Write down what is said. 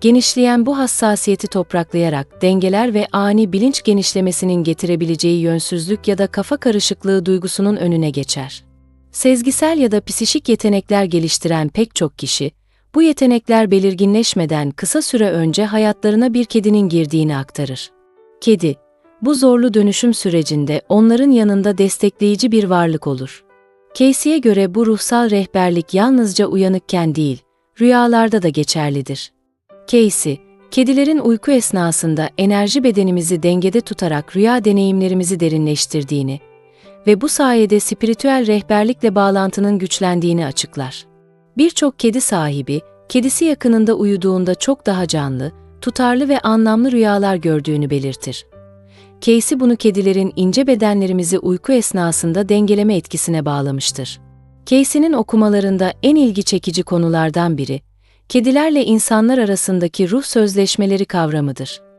genişleyen bu hassasiyeti topraklayarak dengeler ve ani bilinç genişlemesinin getirebileceği yönsüzlük ya da kafa karışıklığı duygusunun önüne geçer. Sezgisel ya da psişik yetenekler geliştiren pek çok kişi, bu yetenekler belirginleşmeden kısa süre önce hayatlarına bir kedinin girdiğini aktarır. Kedi, bu zorlu dönüşüm sürecinde onların yanında destekleyici bir varlık olur. Casey'e göre bu ruhsal rehberlik yalnızca uyanıkken değil, rüyalarda da geçerlidir. Casey, kedilerin uyku esnasında enerji bedenimizi dengede tutarak rüya deneyimlerimizi derinleştirdiğini ve bu sayede spiritüel rehberlikle bağlantının güçlendiğini açıklar. Birçok kedi sahibi, kedisi yakınında uyuduğunda çok daha canlı, tutarlı ve anlamlı rüyalar gördüğünü belirtir. Casey bunu kedilerin ince bedenlerimizi uyku esnasında dengeleme etkisine bağlamıştır. Casey'nin okumalarında en ilgi çekici konulardan biri, kedilerle insanlar arasındaki ruh sözleşmeleri kavramıdır.